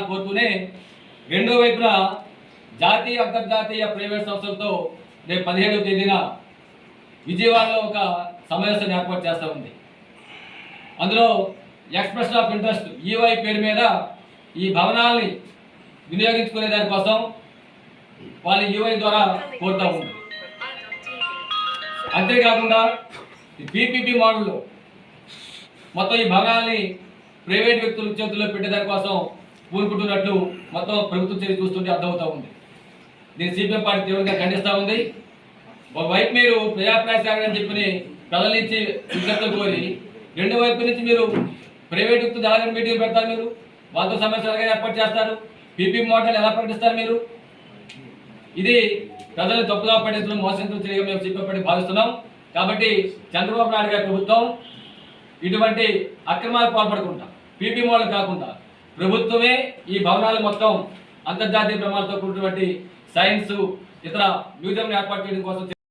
కోరుతూనే రెండో వైపున జాతీయ అంతర్జాతీయ ప్రైవేట్ సంస్థలతో రేపు పదిహేడవ తేదీన విజయవాడలో ఒక సమావేశం ఏర్పాటు చేస్తూ ఉంది. అందులో ఎక్స్ప్రెషన్ ఆఫ్ ఇంట్రెస్ట్ ఈవై పేరు మీద ఈ భవనాల్ని వినియోగించుకునే దానికోసం వాళ్ళ ఈవై ద్వారా కోరుతూ ఉంది అంతేకాకుండా పీపీపీ మోడల్లో మొత్తం ఈ భవనాల్ని ప్రైవేట్ వ్యక్తుల చేతుల్లో పెట్టేదాని కోసం మొత్తం ప్రభుత్వం చర్య చూస్తుంటే అర్థమవుతూ ఉంది. దీన్ని సిపిఎం పార్టీ తీవ్రంగా ఖండిస్తూ ఉంది. ఒకవైపు మీరు ప్రజాప్రాయ అని చెప్పి ప్రజల నుంచి విజ్ఞప్తులు కోరి రెండు వైపు నుంచి మీరు ప్రైవేట్ వ్యక్తులు ఎలాగైనా మీటింగ్ పెడతారు మీరు. వాళ్ళతో సమస్యలు ఏర్పాటు చేస్తారు? పీపీ మోడల్ ఎలా ప్రకటిస్తారు మీరు? ఇది ప్రజలు తప్పుగా పడేందుకు మోసంతో తిరిగి మేము చెప్పబడి భావిస్తున్నాం. కాబట్టి చంద్రబాబు నాయుడు గారి ప్రభుత్వం ఇటువంటి అక్రమాలు పాల్పడకుండా పీపీ మోడల్ కాకుండా ప్రభుత్వమే ఈ భవనాలు మొత్తం అంతర్జాతీయ ప్రమాణాలతో కూడినటువంటి సైన్స్ ఇతర మ్యూజియం ఏర్పాటు చేయడం కోసం